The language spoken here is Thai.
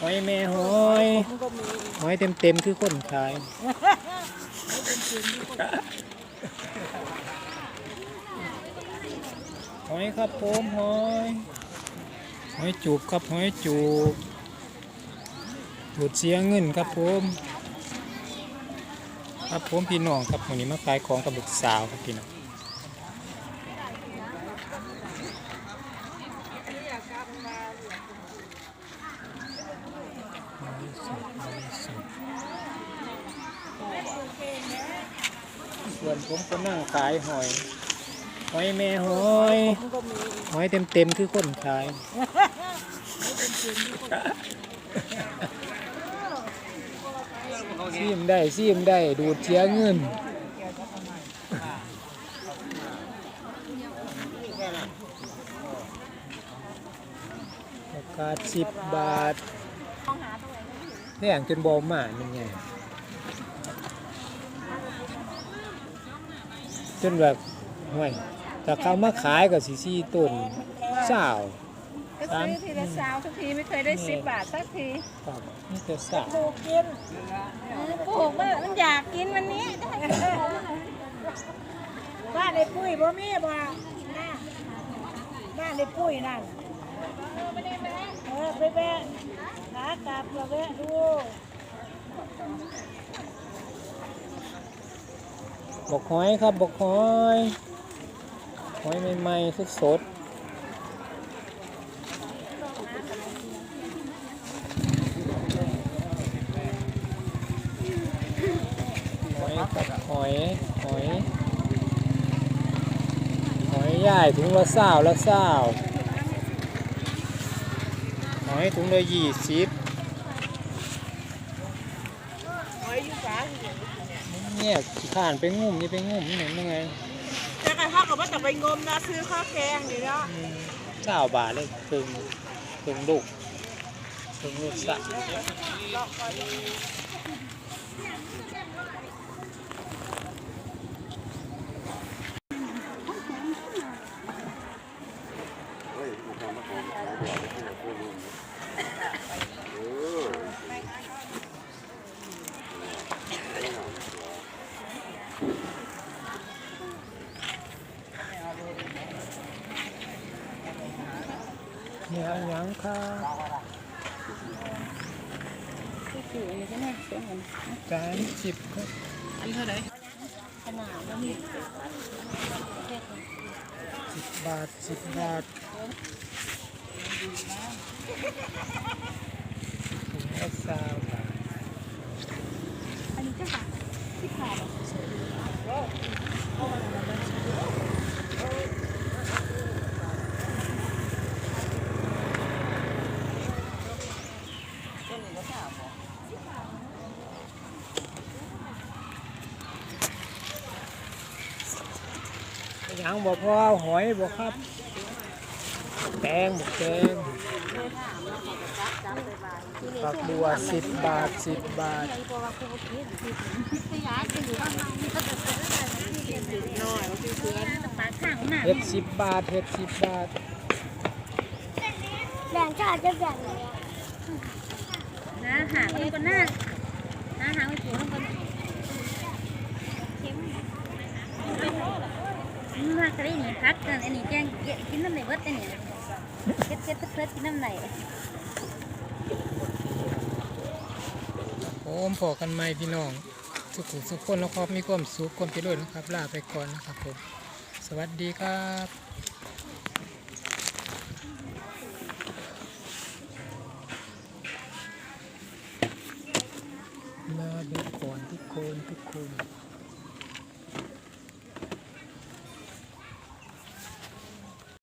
หอยแม่หอยหอยเต็มเต็มคือคนขายหอยครับผมหอยหอยจูบครับหอยจูบดูดเสียเงินครับผมครับผมพี่น้องครับวันนี้มาขายของกับลูกสาวครับพี่น้อง ส่วนผมก็นั่งขายหอย หอยแม่หอย หอยเต็มเต็มคือคนขายซีมได้ซีมได้ดูดเชียเงินโอกาสสิบบาท แท่งจนบอมามันไงจนแบบห่วยถ้าเขามาขายก็สีซีต้นสาวก็ซื้อทีละสาวทุกทีไม่เคยได้สิบบาทสักทีครับนี่แต่สาวปลูกกินปลูกว่ามันอยากกินวันนี้บ้านในปุ้ยบ่มีบ่นะบ้านในปุ้ยนั่นเออไปแวะขากลับก็แวะดู บกหอยครับบกหอยหอยใหม่ๆสดๆหอยครับหอยหอยหอยใหญ่ถุงละเศร้าละเศร้าหอยถุงละยี่สิบ หอยอยู่ฝา เนี่ยขี้ข้านไปงุ่มนี่ไปงุ่มนี่ไหนยังไงแต่กระทั่งกับว่าจะไปงมนะซื้อข้าวแกงนี่เนาะเก้าบาทเลยถึงถึงลูกถึงลูกสะ เนี่ยหยังค่ะคืออันนี้ก็น่าเสียเงินจานสิบครับอันเท่าไหร่ขนาดแล้วนี่สิบบาทสิบบาทถุงละสามบาทอันนี้จะบาทที่ขาด ยังบอกพ่อหอยบอกครับ แตงบอกแตงฝักบัวสิบบาทสิบบาทน้อยก็คือเพื่อนปากข้างหน้าเห็ดสิบบาทเห็ดสิบบาทแบ่งชาติจะแบ่งไหนอะนะหางมันก็น่านะหางมันสูงมัน มากระดิ่งพักกันอันนี้แกงเกินน้ำไหนเบิดอันนี้เก็ดเก็ดเพิดกินน้ำไหนโอ้มพอกันไหมพี่น้อง สุขสุขคนแล้วครับมีความสุขความเจริญนะครับลาไปก่อนนะครับผมสวัสดีครับลาไปก่อนทุกคนทุกคน